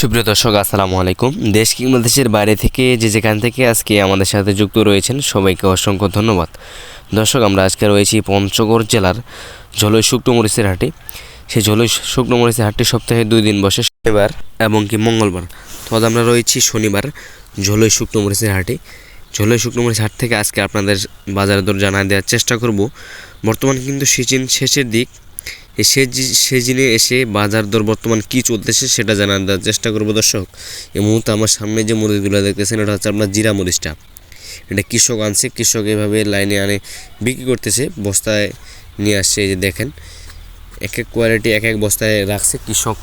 সুপ্রিয় দর্শক, আসসালামু আলাইকুম। দেশ কিংবা দেশের বাইরে থেকে যে যেখান থেকে আজকে আমাদের সাথে যুক্ত রয়েছেন, সবাইকে অসংখ্য ধন্যবাদ। দর্শক, আমরা আজকে রয়েছি পঞ্চগড় জেলার ঝোলই শুকনো মরিচের হাটে। সেই ঝোলই শুকনো মরিচের হাটটি সপ্তাহে দুই দিন বসে, শনিবার এবং কি মঙ্গলবার। তো আমরা রয়েছি শনিবার ঝোলই শুকনো মরিচের হাটে। ঝোলই শুকনো মরিচ হাট থেকে আজকে আপনাদের বাজার দর জানা দেওয়ার চেষ্টা করব। বর্তমান কিন্তু সিজন শেষের দিক। সে- সেদিনে এসে বাজার দর বর্তমান কী চলতেছে সেটা জানার চেষ্টা করব দর্শক। এই মুহূর্তে আমার সামনে যে মরিচগুলো দেখতেছেন, এটা হচ্ছে আপনার জিরা মরিচটা। এটা কৃষক আনছে, কৃষক এভাবে লাইনে আনে, বিক্রি করতেছে, বস্তায় নিয়ে আসছে যে দেখেন। এক এক কোয়ালিটি এক এক বস্তায় রাখছে কৃষক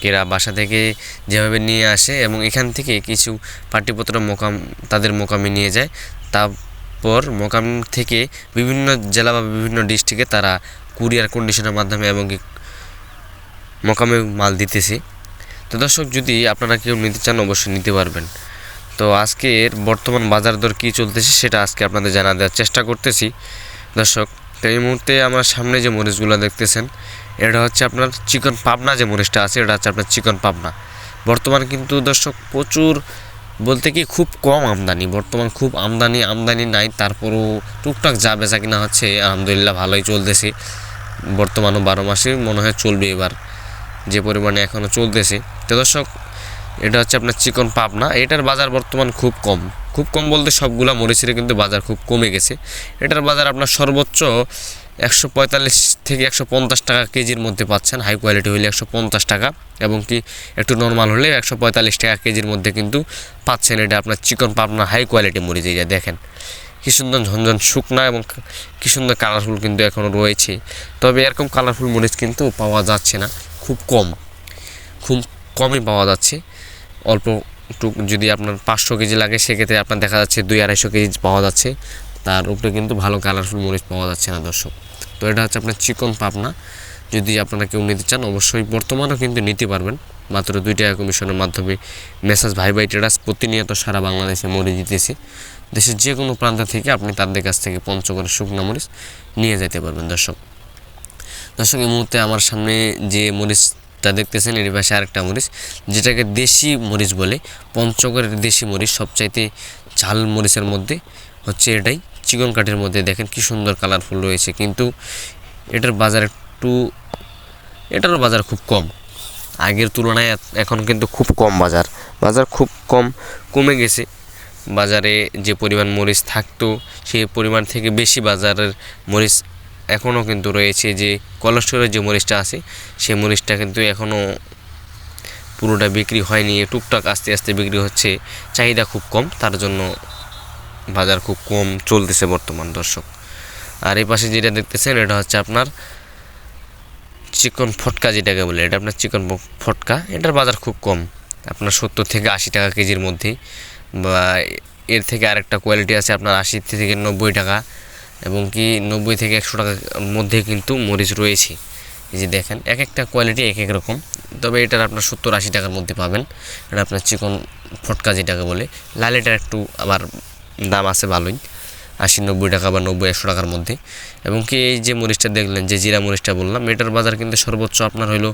কেরা বাসা থেকে যেভাবে নিয়ে আসে এবং এখান থেকে কিছু পাটিপত্র মোকাম, তাদের মোকামে নিয়ে যায়। তারপর মোকাম থেকে বিভিন্ন জেলা বা বিভিন্ন ডিস্ট্রিক্টে তারা কুরিয়ার কন্ডিশনের মাধ্যমে এবং মোকামে মাল দিতেছি। তো দর্শক, যদি আপনারা কেউ নিতে চান, অবশ্যই নিতে পারবেন। তো আজকের বর্তমান বাজার দর কী চলতেছে, সেটা আজকে আপনাদের জানা দেওয়ার চেষ্টা করতেছি। দর্শক, তো এই মুহূর্তে আমার সামনে যে মরিচগুলো দেখতেছেন, এটা হচ্ছে আপনার চিকন পাবনা যে মরিচটা আছে, এটা হচ্ছে আপনার চিকন পাবনা। বর্তমান কিন্তু দর্শক প্রচুর বলতে কি খুব কম আমদানি, বর্তমান খুব আমদানি আমদানি নাই, তারপরও টুকটাক যা বেচা কিনা হচ্ছে, আলহামদুলিল্লাহ ভালোই চলতেছে। বর্তমানও বারো মাসে মনে হয় চলবে এবার, যে পরিমাণে এখনও চলতেছে। তো দর্শক, এটা হচ্ছে আপনার চিকন পাবনা। এটার বাজার বর্তমান খুব কম। খুব কম বলতে সবগুলা মরিচের কিন্তু বাজার খুব কমে গেছে। এটার বাজার আপনার সর্বোচ্চ একশো পঁয়তাল্লিশ থেকে একশো পঞ্চাশ টাকা কেজির মধ্যে পাচ্ছেন। হাই কোয়ালিটি হলে একশো পঞ্চাশ টাকা, এবং কি একটু নর্মাল হলে একশো পঁয়তাল্লিশ টাকা কেজির মধ্যে কিন্তু পাচ্ছেন এটা আপনার চিকন পাবনা হাই কোয়ালিটি মরিচ যে দেখেন। কি সুন্দর ঝনঝন শুকনা এবং কি সুন্দর কালারফুল কিন্তু এখনও রয়েছে। তবে এরকম কালারফুল মরিচ কিন্তু পাওয়া যাচ্ছে না, খুব কম। খুব কমই পাওয়া যাচ্ছে। অল্প যদি আপনার পাঁচশো কেজি লাগে, সেক্ষেত্রে আপনার দেখা যাচ্ছে দুই আড়াইশো কেজি পাওয়া যাচ্ছে। তার উপরে কিন্তু ভালো কালারফুল মরিচ পাওয়া যাচ্ছে না দর্শক। তো এটা হচ্ছে আপনার চিকন পাবনা। যদি আপনারা কেউ নিতে চান, অবশ্যই বর্তমানেও কিন্তু নিতে পারবেন। মাত্র দুই টাকা কমিশনের মাধ্যমে মেসাজ ভাই ভাই ট্রেডার্স প্রতিনিয়ত সারা বাংলাদেশে মরিচ দিতেছে দেশের যে কোনো প্রান্ত থেকে আপনি তাদের কাছ থেকে পঞ্চগড়ের শুকনো মরিচ নিয়ে যেতে পারবেন, দর্শক। দর্শক, এই মুহূর্তে আমার সামনে যে মরিচটা দেখতেছেন, এর পাশে আরেকটা মরিচ, যেটাকে দেশি মরিচ বলে। পঞ্চগড়ের দেশি মরিচ, সবচাইতে ঝাল মরিচের মধ্যে হচ্ছে এটাই। চিকন কাঠের মধ্যে দেখেন কি সুন্দর কালারফুল রয়েছে। কিন্তু এটার বাজার একটু এটারও বাজার খুব কম। আগের তুলনায় এখন কিন্তু খুব কম বাজার। বাজার খুব কম, কমে গেছে। বাজারে যে পরিমাণ মরিচ থাকতো, সেই পরিমাণ থেকে বেশি বাজারের মরিচ এখনও কিন্তু রয়েছে যে কোলেস্টোরের যে মরিচটা আছে, সেই মরিচটা কিন্তু এখনও পুরোটা বিক্রি হয়নি। টুকটাক আস্তে আস্তে বিক্রি হচ্ছে। চাহিদা খুব কম, তার জন্য বাজার খুব কম চলতেছে বর্তমান দর্শক। আর এই পাশে যেটা দেখতেছেন, এটা হচ্ছে আপনার চিকন ফটকা যেটাকে বলে, এটা আপনার চিকন ফটকা। এটার বাজার খুব কম। আপনার সত্তর থেকে আশি টাকা কেজির মধ্যে। বা এর থেকে আরেকটা কোয়ালিটি আছে আপনার আশি থেকে নব্বই টাকা। এবং কি নব্বই থেকে একশো টাকার মধ্যে কিন্তু মরিচ রয়েছে। এই যে দেখেন, এক একটা কোয়ালিটি এক এক রকম। তবে এটার আপনার সত্তর আশি টাকার মধ্যে পাবেন। এটা আপনার চিকন ফটকা যেটাকে বলে। লাল এটার একটু আবার দাম আছে ভালোই। আশি, নব্বই টাকা বা নব্বই, একশো টাকার মধ্যে। এবং কি এই যে মরিচটা দেখলেন, যে জিরা মরিচটা বললাম, এটার বাজার কিন্তু সর্বোচ্চ আপনার হইল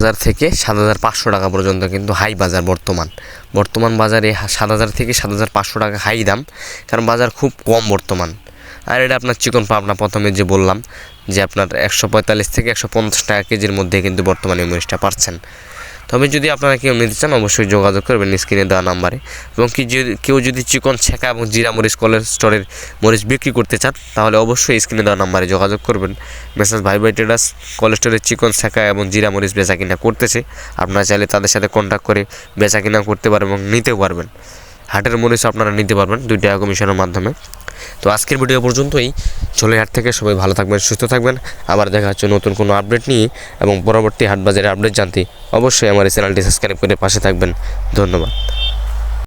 হাজার থেকে সাত হাজার পাঁচশো টাকা পর্যন্ত কিন্তু হাই বাজার বর্তমান। বর্তমান বাজারে সাত হাজার থেকে সাত হাজার পাঁচশো টাকা হাই দাম, কারণ বাজার খুব কম বর্তমান। আর এটা আপনার চিকন পাবনা প্রথমে যে বললাম, যে আপনার একশো পঁয়তাল্লিশ থেকে একশো পঞ্চাশ টাকা কেজির মধ্যে কিন্তু বর্তমানে মরিচটা পাচ্ছেন তবে যদি আপনারা কেউ নিতে চান, অবশ্যই যোগাযোগ করবেন স্ক্রিনে দেওয়া নাম্বারে। এবং কি কেউ যদি চিকন ছেঁকা এবং জিরা মরিচ কলের স্টোরের মরিচ বিক্রি করতে চান, তাহলে অবশ্যই স্ক্রিনে দেওয়া নাম্বারে যোগাযোগ করবেন। মেসেজ ভাই ভাই ট্রেডার্স কলের স্টোরের চিকন ছেঁকা এবং জিরা মরিচ বেচা কিনা করতেছে। আপনারা চাইলে তাদের সাথে কন্ট্যাক্ট করে বেচা কিনা করতে পারবেন এবং নিতেও পারবেন। হাটের মরিচ আপনারা নিতে পারবেন দুই টাকা কমিশনের মাধ্যমে। তো আজকের ভিডিও পর্যন্তই। চলে হাট থেকে সবাই ভালো থাকবেন, সুস্থ থাকবেন। আবার দেখা হচ্ছে নতুন কোনো আপডেট নিয়ে এবং পরবর্তী হাট বাজারের আপডেট জানতে অবশ্যই আমার এই চ্যানেলটি সাবস্ক্রাইব করে পাশে থাকবেন। ধন্যবাদ।